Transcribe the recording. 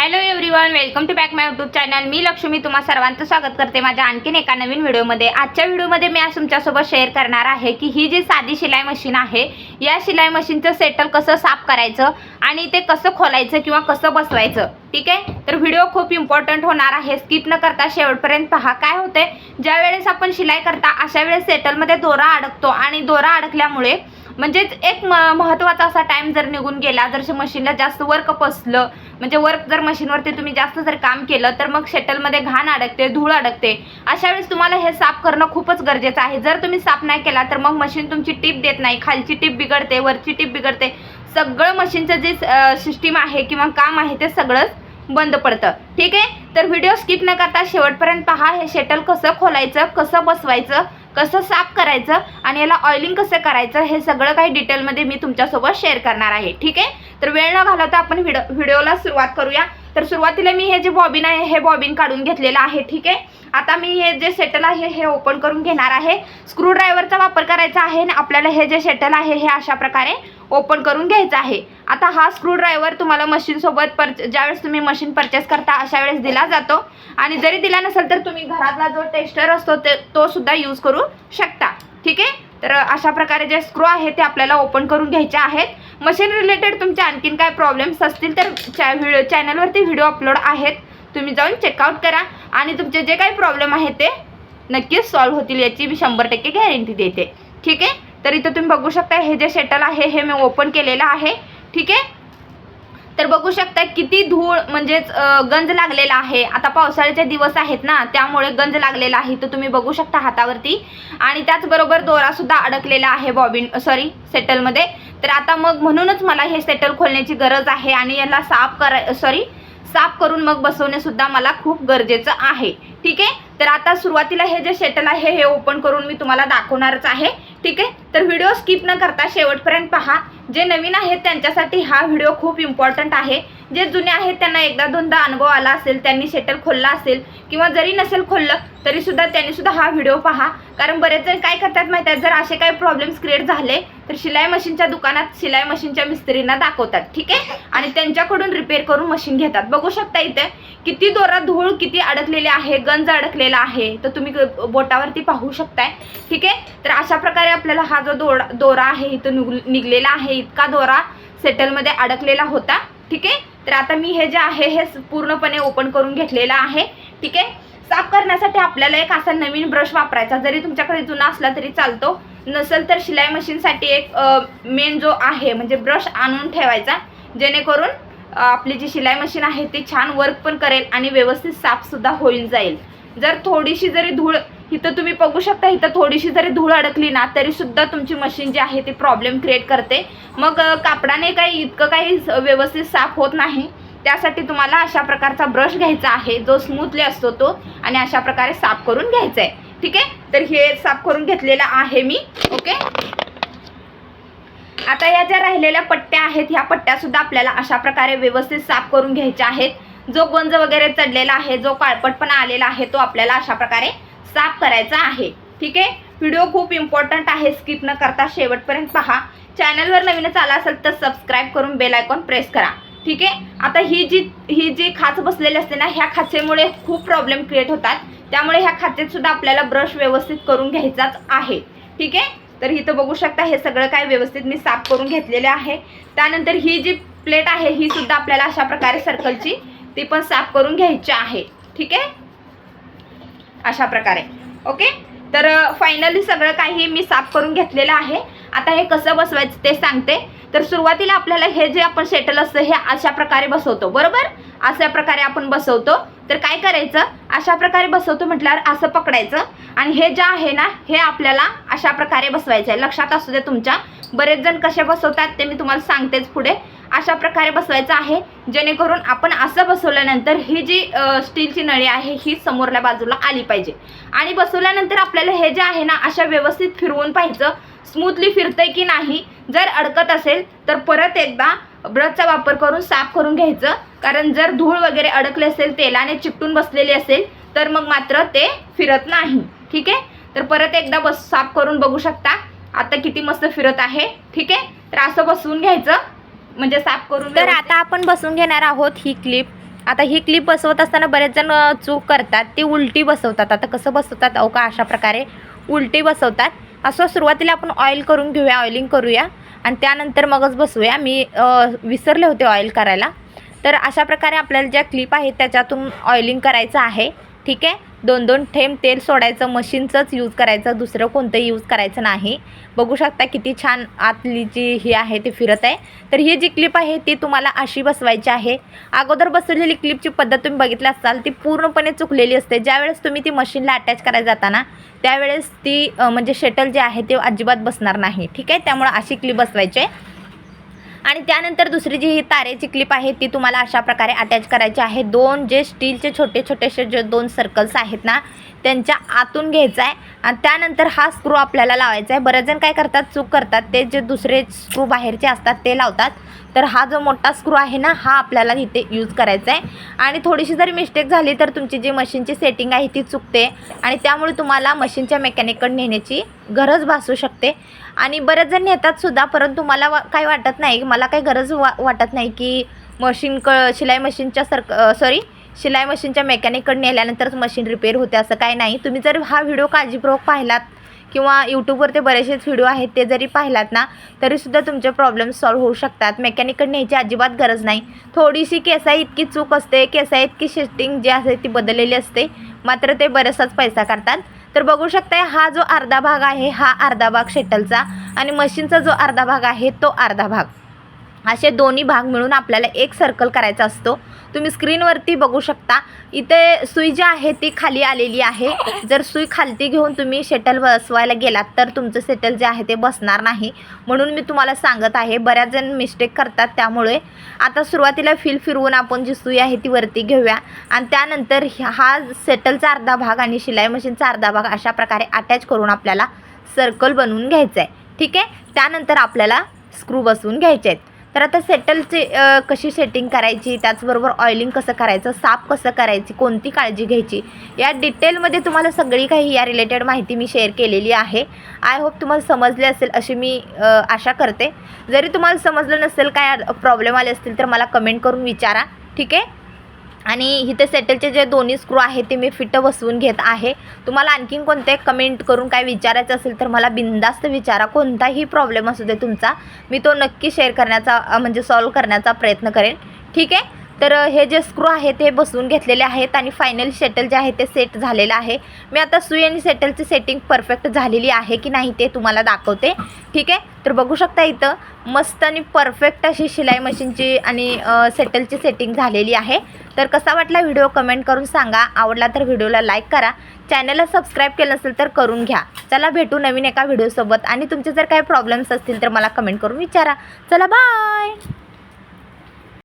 Hello everyone welcome to back my YouTube channel मी लक्ष्मी तुम्हा सर्वांचं स्वागत करते माझ्या आणखीन एका नवीन व्हिडिओमध्ये. आजच्या व्हिडिओमध्ये मी आज तुमच्यासोबत शेअर करणार आहे की ही जी साधी शिलाई मशीन आहे या शिलाई मशीनचं सेटल कसं साफ करायचं आणि ते कसं खोलायचं किंवा कसं बसवायचं. ठीक आहे? तर व्हिडिओ खूप इम्पॉर्टंट होणार आहे. स्किप न करता शेवटपर्यंत पहा काय होते ज्या वेळेस आपण शिलाई करता अशा वेळेस सेटलमध्ये दोरा अडकतो आणि दोरा अडकल्यामुळे म्हणजेच एक म महत्त्वाचा असा टाईम जर निघून गेला जर मशीनला जास्त वर्क पसलं म्हणजे वर्क जर मशीनवरती तुम्ही जास्त जर काम केलं तर मग शेटलमध्ये घाण अडकते धूळ अडकते. अशा वेळेस तुम्हाला हे साफ करणं खूपच गरजेचं आहे. जर तुम्ही साफ नाही केला तर मग मशीन तुमची टिप देत नाही. खालची टीप बिघडते वरची टीप बिघडते. सगळं मशीनचं जे सिस्टीम आहे किंवा काम आहे ते सगळंच बंद पडतं. ठीक आहे? तर व्हिडिओ स्किप न करता शेवटपर्यंत पहा हे शेटल कसं खोलायचं कसं बसवायचं कसं साफ करायचं आणि याला ऑइलिंग कसं करायचं हे सगळं काही डिटेलमध्ये मी तुमच्यासोबत शेअर करणार आहे. ठीक आहे? तर वेळ न घालवता आपण व्हिडिओ व्हिडिओला सुरुवात करूया. तर सुरुवातीला मी हे जे बॉबिन आहे हे बॉबिन काढून घेतलेलं आहे ठीक आहे? आता मी हे जे सेटल आहे हे ओपन करून घेणार आहे. स्क्रूड्रायव्हरचा वापर करायचा आहे आणि आपल्याला हे जे सेटल आहे हे अशा प्रकारे ओपन करून घ्यायचं आहे. आता हा स्क्रूड्रायव्हर तुम्हाला मशीनसोबत परच ज्यावेळेस तुम्ही मशीन परचेस करता अशा वेळेस दिला जातो. आणि जरी दिला नसेल तर तुम्ही घरातला जो टेस्टर असतो ते तो सुद्धा यूज करू शकता ठीक आहे? तर अशा प्रकारे जे स्क्रू आहे ते आपल्याला ओपन करून घ्यायचे आहेत. मशीन रिलेटेड तुमचे आणखीन काय प्रॉब्लेम्स असतील तर चॅ व्हिडिओ चॅनलवरती व्हिडिओ अपलोड आहेत. तुम्ही जाऊन चेकआउट करा. आणि तुमचे जे काही प्रॉब्लेम आहेत ते नक्कीच सॉल्व्ह होतील याची मी शंभर टक्के गॅरंटी देते. ठीक आहे? तर इथं तुम्ही बघू शकता हे जे शटल आहे हे मी ओपन केलेलं आहे. ठीक आहे? तर बघू शकता किती धूळ म्हणजेच गंज लागलेला आहे. आता पावसाळ्याचे दिवस आहेत ना त्यामुळे गंज लागलेला आहे. तर तुम्ही बघू शकता हातावरती. आणि त्याचबरोबर दोरा सुद्धा अडकलेला आहे बॉबिन सॉरी सेटलमध्ये. तर आता मग म्हणूनच मला हे सेटल खोलण्याची गरज आहे आणि याला साफ करा सॉरी साफ करून मग बसवणे सुद्धा मला खूप गरजेचं आहे. ठीक आहे? तर आता सुरुवातीला हे जे शेटल आहे हे ओपन करून मी तुम्हाला दाखवणारच आहे. ठीक आहे? तर व्हिडिओ स्किप न करता शेवटपर्यंत पहा. जे नवीन आहेत त्यांच्यासाठी हा व्हिडिओ खूप इम्पॉर्टंट आहे. जे जुने आहेत त्यांना एकदा दोनदा अनुभव आला असेल त्यांनी शटल खोलला असेल किंवा जरी नसेल खोललं तरी सुद्धा त्यांनी सुद्धा हा व्हिडिओ पहा. कारण बरेच जण काय करतात माहिती आहे? जर असे काही प्रॉब्लेम्स क्रिएट झाले तर शिलाई मशीनच्या दुकानात शिलाई मशीनच्या मिस्त्रींना दाखवतात ठीक आहे? आणि त्यांच्याकडून रिपेअर करून मशीन घेतात. बघू शकता इथे किती दोरा धूळ किती अडकलेले आहे गंज अडकलेला आहे तर तुम्ही ग- बोटावरती पाहू शकताय ठीक आहे? तर अशा प्रकारे आपल्याला हा जो दोरा दोरा आहे इथं निघ निघलेला आहे इतका दोरा सेटलमध्ये अडकलेला होता ठीक आहे? तर आता मी हे जे आहे हे स- पूर्णपणे ओपन करून घेतलेलं आहे. ठीक आहे? साफ करण्यासाठी आपल्याला एक असा नवीन ब्रश वापरायचा. जरी तुमच्याकडे जुना असला तरी चालतो. नसेल तर शिलाई मशीनसाठी एक मेन जो आहे म्हणजे ब्रश आणून ठेवायचा. जेणेकरून आपली जी शिलाई मशीन आहे ती छान वर्क पण करेल आणि व्यवस्थित साफसुद्धा होईल जाईल. जर थोडीशी जरी धूळ इथं तुम्ही बघू शकता इथं थोडीशी जरी धूळ अडकली ना तरी सुद्धा तुमची मशीन जी आहे ती प्रॉब्लेम क्रिएट करते. मग कापडाने काही इतकं काही व्यवस्थित साफ होत नाही. त्यासाठी तुम्हाला अशा प्रकारचा ब्रश घ्यायचा आहे जो स्मूथली असतो तो आणि अशा प्रकारे साफ करून घ्यायचा आहे ठीक आहे? तर हे साफ करून घेतलेलं आहे मी ओके? आता या ज्या राहिलेल्या पट्ट्या आहेत ह्या पट्ट्यासुद्धा आपल्याला अशा प्रकारे व्यवस्थित साफ करून घ्यायच्या आहेत. जो गंज वगैरे चढलेला आहे जो काळपट पण आलेला आहे तो आपल्याला अशा प्रकारे साफ करायचा आहे. ठीक आहे? व्हिडिओ खूप इम्पॉर्टंट आहे. स्किप न करता शेवटपर्यंत पहा. चॅनलवर नवीनच आला असेल तर सबस्क्राईब करून बेल आयकॉन प्रेस करा. ठीक आहे? आता ही जी ही जी खाच बसलेली असते ना ह्या खाचेमुळे खूप प्रॉब्लेम क्रिएट होतात. त्यामुळे ह्या खाचेत सुद्धा आपल्याला ब्रश व्यवस्थित करून घ्यायचाच आहे. ठीक आहे? तर इथं बघू शकता हे सगळं काय व्यवस्थित मी साफ करून घेतलेले आहे. त्यानंतर ही जी प्लेट आहे ही सुद्धा आपल्याला अशा प्रकारे सर्कलची ती पण साफ करून घ्यायची आहे. ठीक आहे? अशा प्रकारे. ओके? तर फायनली सगळं काही मी साफ करून घेतलेलं आहे. आता हे कसं बसवायचं ते सांगते. तर सुरुवातीला आपल्याला हे जे आपण सेटल असतं हे अशा प्रकारे बसवतो. बरोबर? अशा प्रकारे आपण बसवतो. तर काय करायचं? अशा प्रकारे बसवतो म्हटल्यावर असं पकडायचं. आणि हे जे आहे ना हे आपल्याला अशा प्रकारे बसवायचं आहे. लक्षात असू दे तुमच्या. बरेच जण कसे बसवतात ते मी तुम्हाला सांगतेच पुढे. अशा प्रकारे बसवायचं आहे. जेणेकरून आपण असं बसवल्यानंतर ही जी स्टीलची नळी आहे ही समोरल्या बाजूला आली पाहिजे. आणि बसवल्यानंतर आपल्याला हे जे आहे ना अशा व्यवस्थित फिरवून पाहिजे स्मूथली फिरतंय की नाही जर अडकत असेल तर परत एकदा ब्रशचा वापर करून साफ करून घ्यायचं. कारण जर धूळ वगैरे अडकले असेल तेलाने चिकटून बसलेली असेल तर मग मात्र ते फिरत नाही. ठीक आहे? तर परत एकदा बस साफ करून बघू शकता. आता किती मस्त फिरत आहे. ठीक आहे? तर असं बसवून घ्यायचं. म्हणजे साफ करून तर आता आपण बसून घेणार आहोत ही क्लिप आता ही क्लिप बसवत असताना बरेच जण चूक करतात. ती उलटी बसवतात. आता कसं बसवतात? अहो का अशा प्रकारे? उलटी बसवतात. असं सुरुवातीला आपण ऑइल करून घेऊया ऑइलिंग करूया. आणि त्यानंतर मगच बसवूया मी विसरले होते ऑइल करायला. तर अशा प्रकारे आपल्याला ज्या क्लिप आहेत त्याच्यातून ऑइलिंग करायचं आहे. ठीक आहे? दोन दोन थेंब तेल सोडायचं मशीनचंच यूज करायचं दुसरं कोणतंही यूज करायचं नाही. बघू शकता किती छान आतली जी ही आहे ती फिरत आहे. तर ही जी क्लिप आहे ती तुम्हाला अशी बसवायची आहे. अगोदर बसवलेली क्लिपची पद्धत तुम्ही बघितली असाल ती पूर्णपणे चुकलेली असते. ज्यावेळेस तुम्ही ती मशीनला अटॅच करायला जाताना त्यावेळेस ती म्हणजे शटल जे आहे ते अजिबात बसणार नाही. ठीक आहे? त्यामुळं अशी क्लिप बसवायची आहे. आणि त्यानंतर दुसरी जी ही तारेची क्लिप आहे ती तुम्हाला अशा प्रकारे अटॅच करायची आहे. दोन जे स्टीलचे छोटे छोटेसे जे दोन सर्कल्स आहेत ना त्यांच्या आतून घ्यायचा आहे आणि त्यानंतर हा स्क्रू आपल्याला लावायचा आहे बरेच जण काय करतात? चूक करतात. ते जे दुसरे स्क्रू बाहेरचे असतात ते लावतात. तर हा जो मोठा स्क्रू आहे ना हा आपल्याला इथे यूज करायचा आहे आणि थोडीशी जरी मिस्टेक झाली तर तुमची जी मशीनची सेटिंग आहे ती चुकते. आणि त्यामुळे तुम्हाला मशीनच्या मेकॅनिककडे नेण्याची गरज भासू शकते. आणि बरेच जण नेतात सुद्धा परंतु मला वा काय वाटत नाही. मला काही गरज वा वाटत नाही की मशीन क शिलाई मशीनच्या सरक सॉरी शिलाई मशीनच्या मेकॅनिककडे नेल्यानंतरच मशीन रिपेअर होते असं काही नाही. तुम्ही जर हा व्हिडिओ काळजीपूर्वक पाहिलात किंवा यूट्यूबवर ते बरेचसेच व्हिडिओ आहेत ते जरी पाहिलात ना तरीसुद्धा तुमचे प्रॉब्लेम सॉल्व्ह होऊ शकतात. मेकॅनिककडे न्यायची अजिबात गरज नाही. थोडीशी केसाई इतकी चूक असते केसाई इतकी शिस्टिंग जी असते ती बदललेली असते मात्र ते बरेचसाच पैसा काढतात. तर बघू शकताय हा जो अर्धा भाग आहे हा अर्धा भाग शेटलचा आणि मशीनचा जो अर्धा भाग आहे तो अर्धा भाग. असे दोन्ही भाग मिळून आपल्याला एक सर्कल करायचा असतो. तुम्ही स्क्रीनवरती बघू शकता. इथे सुई जी आहे ती खाली आलेली आहे. जर सुई खालती घेऊन तुम्ही शेटल बसवायला गेलात तर तुमचं सेटल जे आहे ते बसणार नाही. म्हणून मी तुम्हाला सांगत आहे बऱ्याच जण मिस्टेक करतात त्यामुळे. आता सुरुवातीला फिल फिरवून आपण जी सुई आहे ती वरती घेऊया. आणि त्यानंतर हा सेटलचा अर्धा भाग आणि शिलाई मशीनचा अर्धा भाग अशा प्रकारे अटॅच करून आपल्याला सर्कल बनवून घ्यायचा आहे ठीक आहे? त्यानंतर आपल्याला स्क्रू बसवून घ्यायचे आहेत तर आता सेटलचे कशी सेटिंग करायची? त्याचबरोबर ऑइलिंग कसं करायचं? साफ कसं करायची? कोणती काळजी घ्यायची? या डिटेलमध्ये तुम्हाला सगळी काही या रिलेटेड माहिती मी शेअर केलेली आहे. आय होप तुम्हाला समजले असेल अशी मी आशा करते. जरी तुम्हाला समजलं नसेल काय प्रॉब्लेम आले असतील तर मला कमेंट करून विचारा. ठीक आहे? आणि इथे सेटलचे जे दोन्ही स्क्रू आहेत ते मी फिट बसवून घेत आहे. तुम्हाला आणखीन कोणते कमेंट करून काय विचारायचं असेल तर मला बिंदास्त विचारा. कोणताही प्रॉब्लेम असू दे तुमचा मी तो नक्की शेअर करण्याचा म्हणजे सॉल्व करण्याचा प्रयत्न करेन. ठीक आहे? तर हे जे स्क्रू आहेत ते बसवून घेतलेले आहेत आणि फायनल शेटल जे आहे ते सेट झालेलं आहे. मी आता सुई आणि सेटलची सेटिंग परफेक्ट झालेली आहे की नाही ते तुम्हाला दाखवते. ठीक आहे? तर बघू शकता इथं मस्त आणि परफेक्ट अशी शिलाई मशीनची आणि सेटलची सेटिंग झालेली आहे. तर कसा वाटला व्हिडिओ कमेंट करून सांगा. आवडला तर व्हिडिओला लाईक करा. चॅनलला सबस्क्राईब केलं नसेल तर करून घ्या. चला भेटू नवीन एका व्हिडिओसोबत आणि तुमचे जर काही प्रॉब्लेम्स असतील तर मला कमेंट करून विचारा. चला बाय